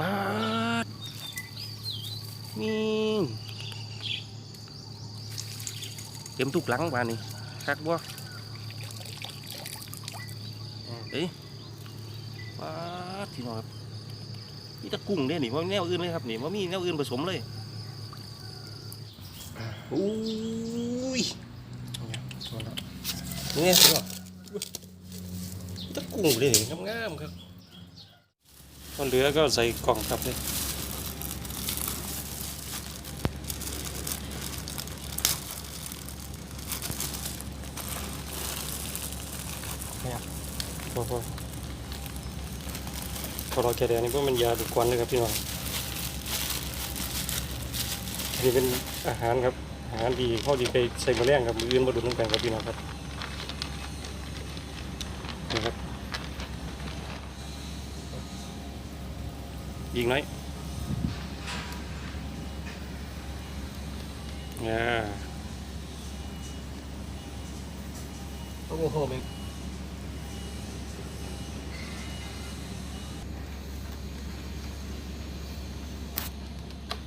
ปาดนี่เต็มทุกหลังบานนี่คักบ่เอ้ยปาดพี่น้องครับนี่ตะกุ้งเด้นี่ว่าแนวอื่นเลยครับนี่ว่ามีแนวอื่นผสมเลยอุ้ยนี่พี่น้องตะกุ้งเลยนี่งามๆครับ ตอนเหลือก็ใส่กล่องครับเลยพอพอพอเราแกแดงนี่พวกมันยาดูดควันเลยครับพี่น้องอันนี้เป็นอาหารครับ อาหารดีข้าดีไปใส่มะแรงครับมืออื่นมาดูดน้ำแข็งครับพี่น้องครับนี่ครับ ยิงน้อยอ่าโอ้โหเป็น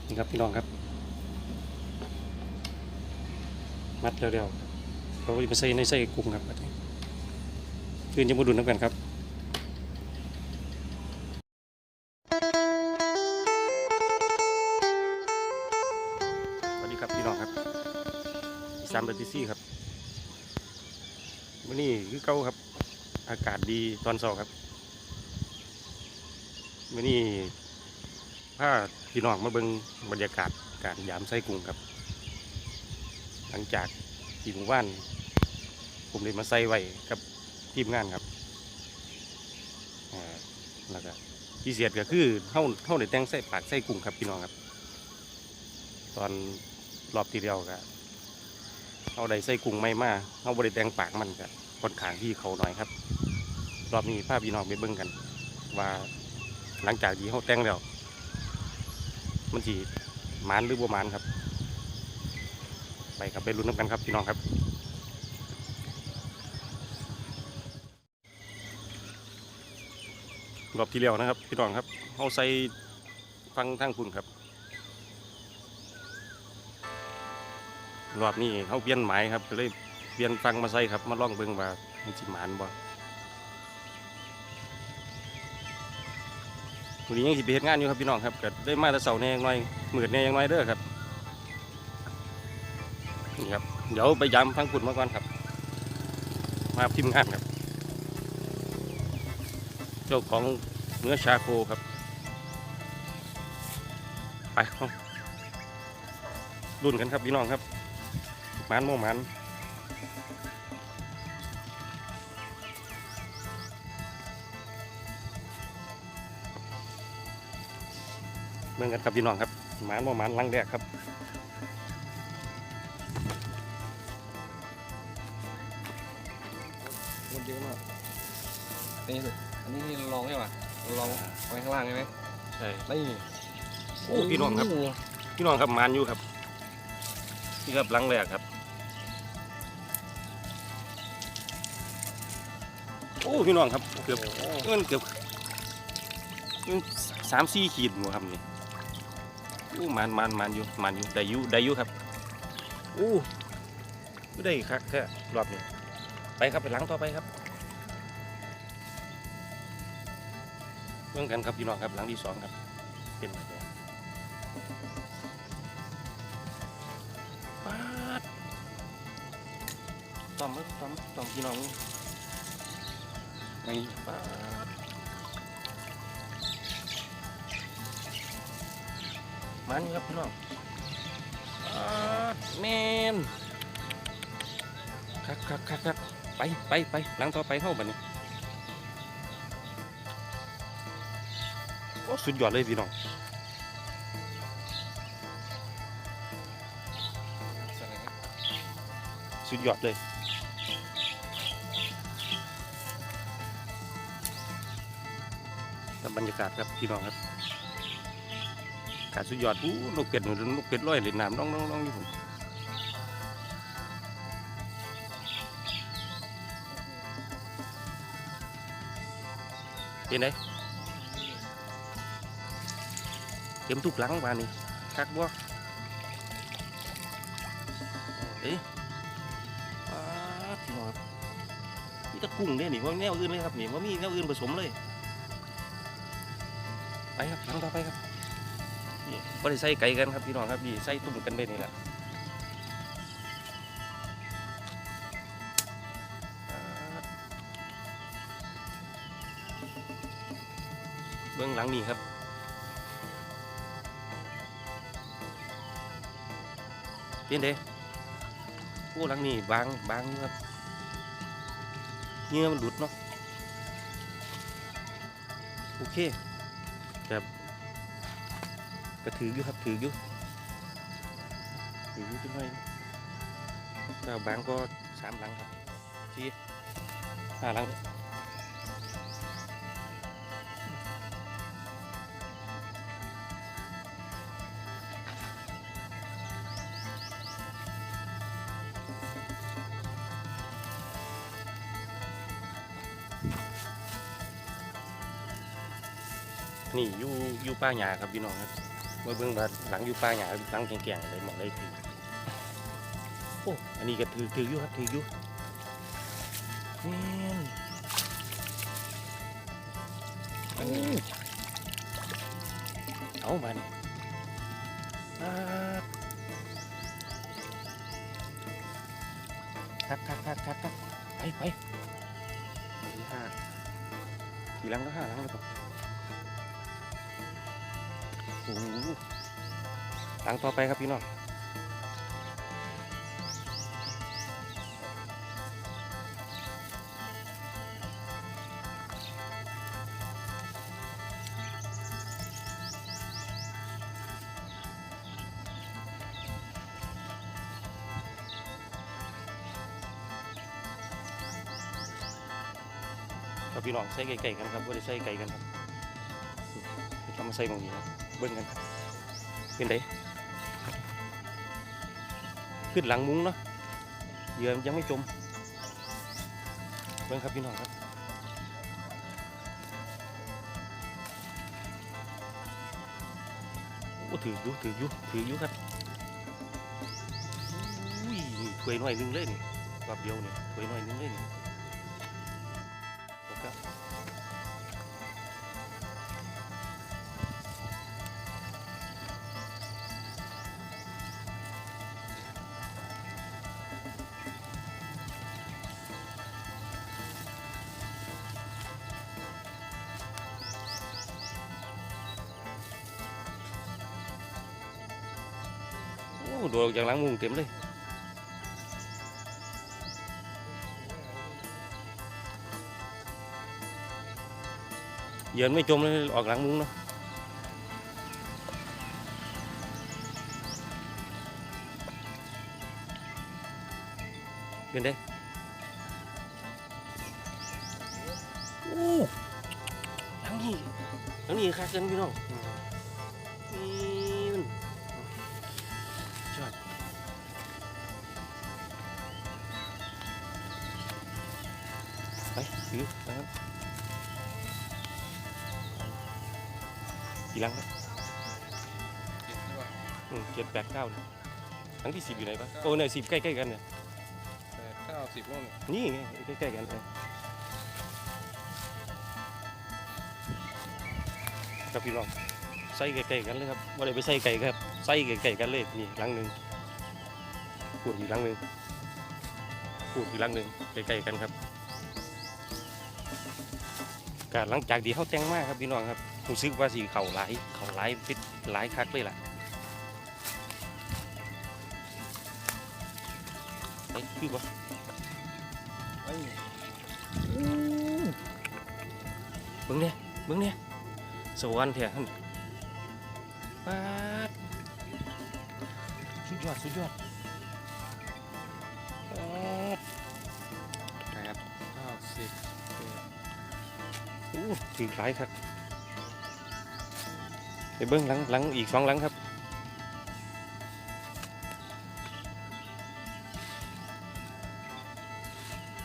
นี่ครับพี่น้องครับ มัดเร็วๆเราไปใส่ในใส่กุ้งครับบัดนี้คืนจะมาดูน้ำกันครับ สามเดือนที่ครับวันนี้คือเก้าครับ อากาศดีตอนเช้าครับวันนี้พาพี่น้องมาเบิ่งบรรยากาศการยามไส้กุ้งครับ หลังจากที่หมู่บ้าน ผมเลยมาใส่ไว้กับทีมงานครับแล้วก็ที่เสียดก็คือเท่าเท่าในแต่งไส้ปากไส้กุ้งครับพี่น้องครับ ตอนรอบที่เดียวก็ เอาได้ไส้กุ้งไม่มาเอาบริแตงปากมันก็ค่อนข้างที่เขาหน่อยครับ รอบนี้พาพพี่น้องไปเบิ่งกัน ว่าหลังจากที่เขาแต่งแล้วมันสีมานหรือบัวมานครับ ไปครับไปลุ้นน้ำกันครับพี่น้องครับรอบที่แล้วนะครับ พี่น้องครับเอาใส่ฟังทางคุณครับ รอบนี้เขาเปลี่ยนหมายครับก็เลยเปลี่ยนฟังมาใส่ครับ มาล่องเบิ่งว่ามันสิหมานบ่วันนี้ยังสิไปเฮ็ดงานอยู่ครับพี่น้องครับก็ได้มาแต่เสาร์แน่ยังน้อยหมื่นแน่ยังน้อยเด้อครับนี่ครับเดี๋ยวไปย้ำฟังคุณมาก่อนครับ มาพิมพ์งานครับ เจ้าของเนื้อชาโคครับ ไปรุ่นกันครับพี่น้องครับ มันโมหมันเมืองกันครับพี่น้องครับหมันโมหมันลังแรกครับคนเยอะมากนี่สุดอันนี้ลองใช่ป่ะลองไว้ข้างล่างใช่ไหมใช่นี่โอ้พี่น้องครับ พี่น้องครับหมันอยู่ครับ นี่ครับลังแรกครับโอ้พี่น้องครับเกือบเงินเกือบสามสี่ขีดหมูครับนี่อู้มันมันมันอยู่มันอยู่ได้อยู่ได้อยู่ครับอู้ไม่ได้คักแค่รอบนี้ไปครับไปหลังต่อไปครับเรื่องกันครับพี่น้องครับหลังที่สองครับเป็นแบบ ต่อมมั้ยต่อมต่อมพี่น้องนี่ปาดมันครับพี่น้องอาดแมนคักคักคักคักไปไปไปหลังต่อไปเข้าบัดนี้โอ้สุดยอดเลยพี่น้องสุดยอดเลยับบรรยากาศครับพี่น้องครับการสุดยอดอู้นกเป็ดหนูนกเป็ดร้อยเลยน้ำน้องน้องน้องอยู่ผมเป็นไงเต็มทุกหลังบานนี้คักบ่เอ๊ะพี่น้องครับมีตะกุ้งเด้นี่ว่าแนวอื่นเลยครับนี่ว่ามีแนวอื่นผสมเลย ไปครับหลังต่อไปครับนี่บ่ได้ใส่ไก่กันครับพี่น้องครับนี่ใส่ตุ่มกันไปนี่แหละเบื้องหลังนี่ครับเป็นเด้ผู้หลังนี่บางบางครับเงื่อมันหลุดเนาะโอเค แบบก็ถืออยู่ครับถืออยู่ถืออยู่ขึ้นไปแต่บางก็สามหลังครับสี่ห้าหลัง นี่อยู่อยู่ป่าหญ้าครับพี่น้องครับเมื่อเบื้องบาหลังอยู่ป่าหญ้าหลังแก่งๆเลยหมองเลยถือโอ้อันนี้ก็ถือถืออยู่ครับถืออยู่แม่นโอ้เอามานี่ทักคักคักคักคักไปไปที่ห้ากี่ลังแล้วห้าลังแล้วครับโอ้โหลังต่อไปครับพี่น้องครับพี่น้องใส่ไก่ๆกันครับว่าได้ใส่ไก่กันครับทำมาใส่ตรงนี้ครับ เบิ้งกันเป็นไดขึ้นหลังมุ้งเนาะเหยื่อยังไม่จม เบิ่งครับพี่น้องครับโอ้ถืออยู่ถืออยู่ถืออยู่ครับอุ้ยถ้วยหน่อยหนึงเลยนี่รอบเดียวนี่ถ้วยหน่อยหนึงเลยนี่ โอ้โดดอย่างหล้างมุงเต็มเลยเหยื ไปถือนะครับกี่ลังครับอืมเจ็ดแปดเก้าเลยครั้งที่สิบอยู่ไหนปะโอ้เนี่ยสิบใกล้ๆกันเนี่ยแปดเก้าสิบโลเนี่ยนี่ไงใกล้ๆกันเลยครับพี่น้องใส่ใกล้ๆกันเลยครับว่าได้ไปใส่ไก่ครับใส่ไก่ๆกันเลยนี่หลังหนึ่งพูดอีกหลังหนึ่งพูดอีกหลังหนึ่งใกล้ๆกันครับ การหลังจากที่เขาแต่งมากครับพี่น้องครับรู้สึกว่าสีเข่าหลายเข่าหลายฟิตหลายคักเลยล่ะเอ้ยคือว่าเอ้ยเบิ่งเนี่ยเบิ่งเนี่ยสวรรค์แท้หั่นป๊าดสุดยอดสุดยอดป๊าดแปดเก้าสิบ ถือหลายครับไปเบิ่งหลังหลังอีกสองหลังครับ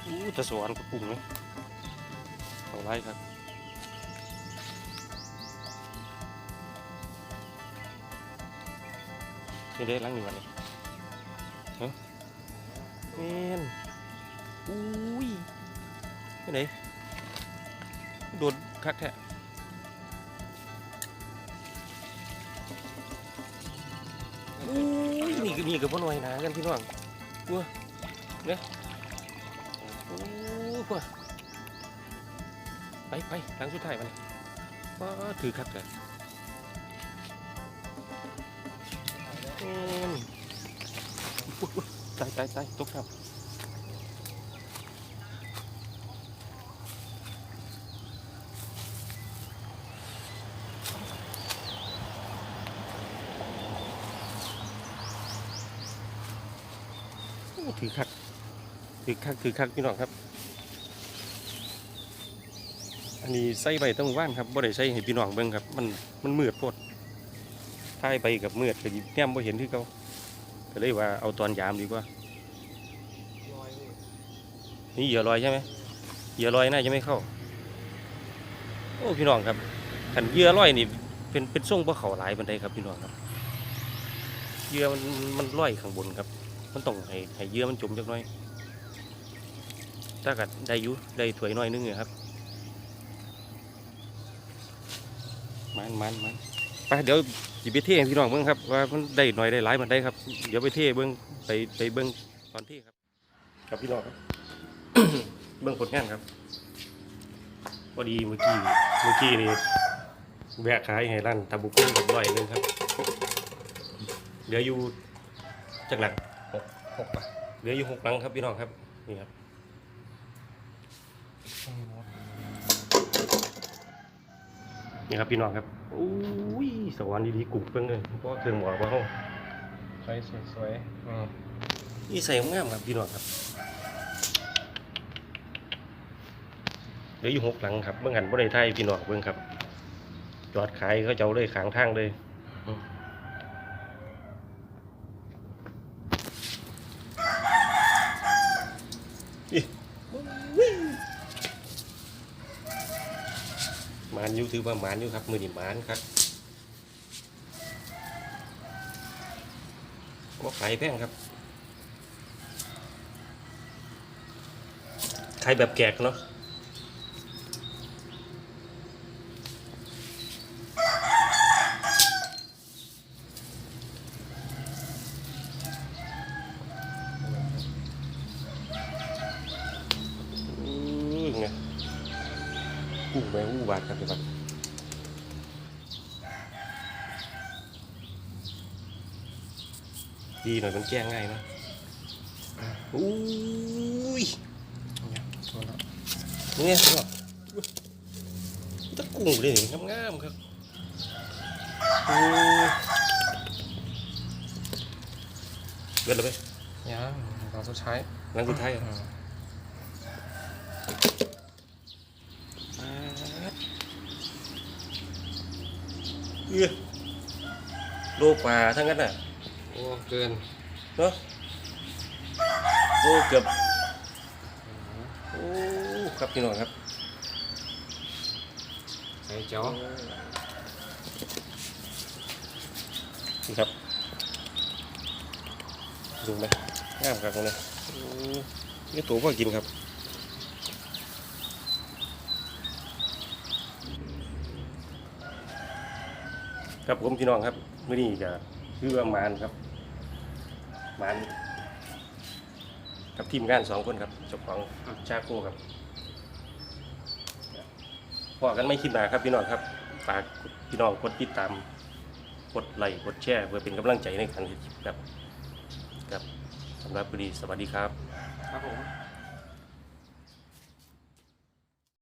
อู้แตะสวรรค์กับปุ่งเลยเอาไรครับนี่ได้ล้างหนึ่งวันนี้ฮะแม่นอุ้ยไปไหน โดนคักแท้อุ้ยนี่ก็นี่กับพ่อหน่อยนะกันพี่น้องวัวเนี่ยโอ้วัวไปไปหลังสุดท้ายมันว้าถือคักเลยตายตายตายตกครับ ถือคักถือคักถือคักพี่น้องครับ อันนี้ใส่ใบตั้งว่านครับบ่ได้ใส่ให้พี่น้องเบิ่งครับ มันมันมืดโพดถ่ายไปกับมืดก็แนมบ่เห็นคือเก่าก็เลยว่าเอาตอนยามดีกว่านี่เหยื่อลอยใช่ไหมเหยื่อลอยน่าจะไม่เข้า โอ้พี่น้องครับขันเหยื่อลอยนี่เป็นเป็นทรงบ่เขาหลายบันไดครับพี่น้องครับเหยื่อมันมันลอยข้างบนครับ มันต้องให้ให้เหยื่อมันจมจักหน่อย ถ้ากัดได้อยู่ได้ถวยหน่อยนึงเนี่ยครับมันมันมันไปเดี๋ยวสิไปเท่ให้พี่น้องเบิ่งครับว่ามันได้หน่อยได้หลายมันได้ครับ เดี๋ยวไปเท่เบิ่งไปไปเบิ่งตอนเท่ครับ ครับพี่น้องครับเบิ่งผลงานครับพอดีเมื่อกี้เมื่อกี้นี่แวะขายให้ร้านตาบุกุ้งกับร้อยหนึงครับเหลืออยู่จากหลัง หกป่ะเหลืออยู่หกหลังครับพี่น้องครับนี่ครับนี่ครับพี่น้องครับอุ้ยสวรรค์ดีๆกลุ่มเพิ่งเลยเพราะว่าเครื่องหมอว่าเขาสวยสวยสวยอืมนี่ใส่งามครับพี่น้องครับเหลืออยู่หกหลังครับเบื้องหันบ่ได้ไทยพี่น้องเบื้องครับ จอดขายเขาเจ้าเลยขางทางเลยอิหมานอยู่ ถือว่าหมานอยู่ครับมือนี่หมานครับว่าขายแพงครับขายแบบแกกเนาะอื้อไงกู้ไปอู้บาทครับพี่บัดดี หน่อยมันแก้ง่ายนะอุ้ยตัวละเนี่ยพี่บอกตะกุ้งเลยนี่งามๆครับโอ้ยเกิดเลยไหมยังเราสุดท้ายหลังสุดท้ายเหรออืมเอื้อโลกว่าทั้งนั้นน่ะ โอ้เกินเนาะโลเกือบโอ้ครับพี่น้องครับใส่เจ้านี่ครับดูไหมงามครับตรงนี้โอ้นี่ตัวพ่อกินครับครับผมพี่น้องครับมื่อนี้จะ คือว่ามานครับมานกับทีมงานสองคนครับเจ้าของชาโก้ครับพอกันไม่คิดมาครับพี่น้องครับฝากพี่น้องกดติดตามกดไลค์กดแชร์เพื่อเป็นกำลังใจในการเฮ็ดคลิปครับครับสำหรับวันนี้สวัสดีครับ ครับผม